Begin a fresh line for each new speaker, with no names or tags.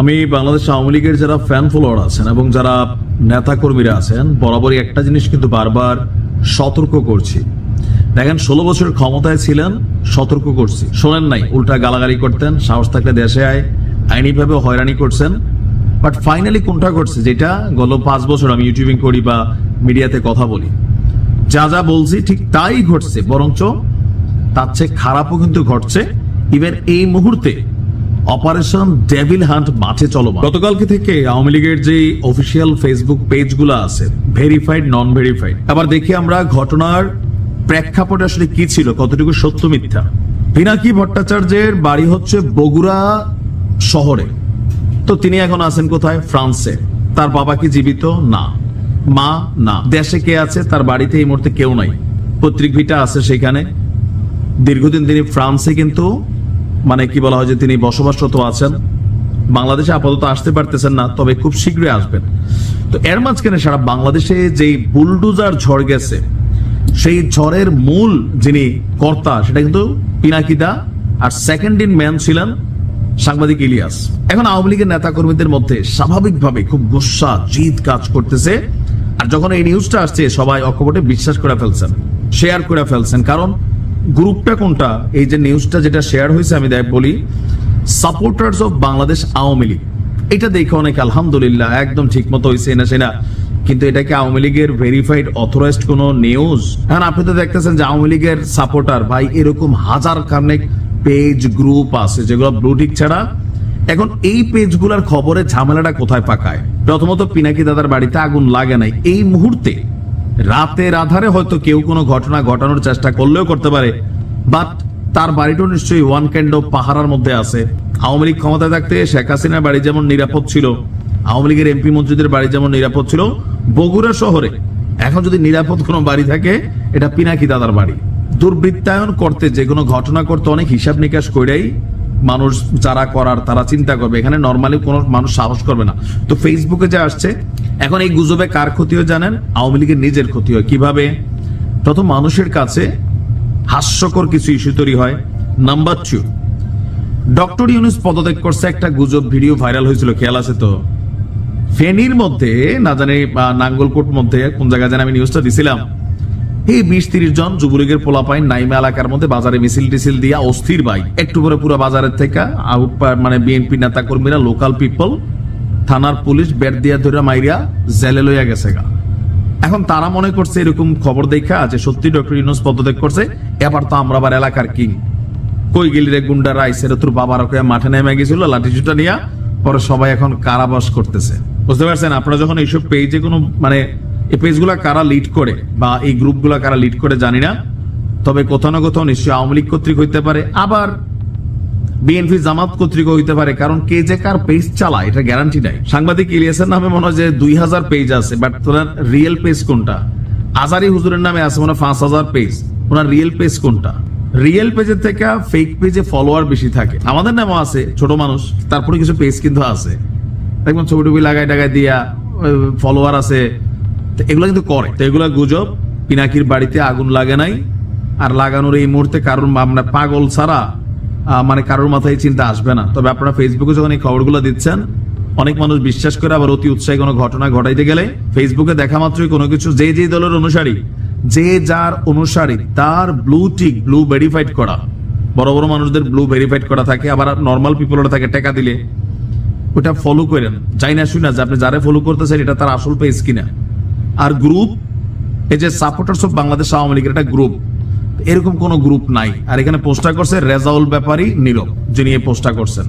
আমি বাংলাদেশ আওয়ামী লীগের যারা ফ্যান ফলোয়ার আছেন এবং যারা নেতা কর্মীরা আছেন, বরাবরই একটা জিনিস কিন্তু বারবার সতর্ক করছি। দেখেন, ষোলো বছর ক্ষমতায় ছিলেন, সতর্ক করছি। শোনেন নাই, উল্টা গালাগালি করতেন, সাহস থাকলে দেশে আয়, আইনিভাবে হয়রানি করছেন। বাট ফাইনালি কোনটা করছে? যেটা গত পাঁচ বছর আমি ইউটিউবিং করি বা মিডিয়াতে কথা বলি। যা যা বলছি ঠিক তাই ঘটছে, বরঞ্চ তার চেয়ে খারাপও কিন্তু ঘটছে। ইভেন এই মুহূর্তে অপারেশন ডেভিল হান্ট মাঠে চলমান। গতকালকে থেকে আওয়ামী লীগের যে অফিসিয়াল ফেসবুক পেজগুলো আছে ভেরিফাইড নন ভেরিফাইড আবার দেখি আমরা ঘটনার প্রেক্ষাপটে আসলে কি ছিল, কতটুকু সত্য মিথ্যা। পিনাকি ভট্টাচার্যের বাড়ি হচ্ছে বগুড়া শহরে। তো তিনি এখন আছেন কোথায়? ফ্রান্সে। তার বাবা কি জীবিত? না। মা? না। দেশে কে আছে? তার বাড়িতে এই মুহূর্তে কেউ নাই। পৈতৃক ভিটা আছে সেখানে। দীর্ঘদিন তিনি ফ্রান্সে কিন্তু মানে কি বলা হয় যে তিনি বসবাসরত আছেন, বাংলাদেশে আপাতত আসতে পারতেছেন না, তবে খুব শীঘ্রই আসবেন। তো এর মাঝখানে সারা বাংলাদেশে যেই বুলডুজার ঝড় গেছে, সেই ঝড়ের মূল যিনি কর্তা, সেটা কিন্তু পিনাকিদা আর সেকেন্ড ইন ম্যান ছিলেন সাংবাদিক ইলিয়াস। এখন আওয়ামী লীগের নেতা কর্মীদের মধ্যে স্বাভাবিকভাবে খুব গুসা, জিদ কাজ করতেছে। আর যখন এই নিউজটা আসছে, সবাই অকপটে বিশ্বাস করে ফেলছেন শেয়ার করে ফেলছেন। কারণ গ্রুপটা কোনটা? এই যে নিউজটা যেটা শেয়ার হয়েছে, আমি দেখ বলি সাপোর্টার্স অফ বাংলাদেশ আওয়ামী লীগ। এটা দেখে অনেক আলহামদুলিল্লাহ, একদম ঠিক মতো হয়েছে না সেনা। কিন্তু এটা কি আওয়ামী লীগের ভেরিফাইড অথরাইজড কোন নিউজ হ্যাঁ আপনি তো দেখতেছেন যে আওয়ামী লীগের সাপোর্টার ভাই, এরকম হাজার খানেক পেজ গ্রুপ আছে, যেগুলো ব্লুটিক ছাড়া। এখন এই পেজগুলোর খবরে ঝামেলাটা কোথায় পাকায়? প্রথমত পিনাকি দাদার বাড়িতে আগুন লাগে নাই। এই মুহূর্তে রাতের আধারে হয়তো কেউ কোনো ঘটনা ঘটানোর চেষ্টা করলেও করতে পারে। বাট তার বাড়িটাও নিশ্চয়ই ওয়ান ক্যান্ড অফ পাহারার মধ্যে আছে। আওয়ামী লীগ ক্ষমতায় থাকতে শেখ হাসিনার বাড়ি যেমন নিরাপদ ছিল, আওয়ামী লীগের এমপি মন্ত্রীদের বাড়ি যেমন নিরাপদ ছিল, বগুড়া শহরে এখন যদি নিরাপদ কোনো বাড়ি থাকে, এটা পিনাকি দাদার বাড়ি। দুর্বৃত্তায়ন করতে যে কোনো ঘটনা করতে অনেক হিসাব নিকাশ করেই মানুষ যারা করার তারা চিন্তা করবে। এখানে নর্মালি কোনো মানুষ সাহস করবে না। তো ফেসবুকে যা আসছে এখন এই গুজবে কার ক্ষতিও জানেন? আওয়ামী লীগের নিজের ক্ষতি হয়। কীভাবে? প্রথম, মানুষের কাছে হাস্যকর কিছু ইস্যু তৈরি হয়। নাম্বার টু ডক্টর ইউনুস পদত্যাগ করছে একটা গুজব ভিডিও ভাইরাল হয়েছিল, খেয়াল আছে তো? ফেনীর মধ্যে, না জানি নাঙ্গলকোট মধ্যে, কোন জায়গায় জানি আমি নিউজটা দিছিলাম। এই বিশ তিরিশ জন যুবলীগের পোলাপাইন নাইমা এলাকার মধ্যে বাজারে মিছিল টিছিল দিয়া অস্থির ভাই। একটু পরে পুরো বাজারের থেকে মানে বিএনপি নেতা কর্মীরা লোকাল পিপল থানার পুলিশ বেট দিয়া ধরে মাইরিয়া জেলে লইয়া গেছে গা। এখন তারা মনে করছে এরকম খবর দেখা যে সত্যি ডক্টর ইউনুস পদত্যাগ করছে, এবার তো আমরা আবার এলাকার কিং। কই গেলি রে গুন্ডারা আইসে রে তোর বাবার ওকে মাঠে নেমে গেছিল, লাঠি চুটা নিয়া, পরে সবাই এখন কারাবাস করতেছে। বুঝতে পারছেন? আপনারা যখন এইসব পেজে কোনো মানে এই পেজগুলা কারা লিড করে, বা এই গ্রুপগুলা কারা লিড করে জানি না। তবে কোথাও না কোথাও নিশ্চয়ই আওয়ামী লীগ কর্তৃক হইতে পারে। আবার বিএনপি জামাত কর্তৃক হইতে পারে, কারণ কে যে কার পেজ চালায়, এটা গ্যারান্টি নাই। সাংবাদিক ইলিয়াসের নামে মনে হয় যে দুই হাজার পেজ আছে বাট তোনার রিয়েল পেজ কোনটা? আজারি হুজুরের নামে আছে মনে হয় পাঁচ হাজার পেজ ওনার রিয়েল পেজ কোনটা? রিয়েল পেজের থেকে ফেক পেজে ফলোয়ার বেশি থাকে। আমাদের নামও আছে, ছোট মানুষ, তারপরে কিছু পেজ কিন্তু আছে। দেখবেন ছবি টবি লাগাই টাগাই দিয়া ফলোয়ার আছে। এগুলো কিন্তু করে। তো এগুলো গুজব, পিনাকির বাড়িতে আগুন লাগে নাই। আর লাগানোর এই মুহূর্তে কারণ আমরা পাগল ছাড়া মানে কারোর মাথায় চিন্তা আসবে না। তবে আপনারা ফেসবুকে যখন এই খবরগুলো দিচ্ছেন, অনেক মানুষ বিশ্বাস করে আবার অতি উৎসাহী কোনো ঘটনা ঘটাইতে গেলে ফেসবুকে দেখা মাত্রই কোনো কিছু যে যে দলের অনুসারী, যে যার অনুসারী, তার ব্লু টিক ব্লু ভেরিফাইড করা। বড় বড় মানুষদের ব্লু ভেরিফাইড করা থাকে, আবার নর্মাল পিপলরা থাকে টাকা দিলে। ওটা ফলো করেন। যাই না শুনা যে আপনি যারা ফলো করতেছেন, এটা তার আসল পেজ কিনা। আর গ্রুপ এই যে সাপোর্টার্স অফ বাংলাদেশ আওয়ামী লীগের একটা গ্রুপ এরকম কোন গ্রুপ নাই। আর এখানে পোস্টার করছে রেজাউল ব্যাপারী নীরব, যিনি এই পোস্টটা করছেন।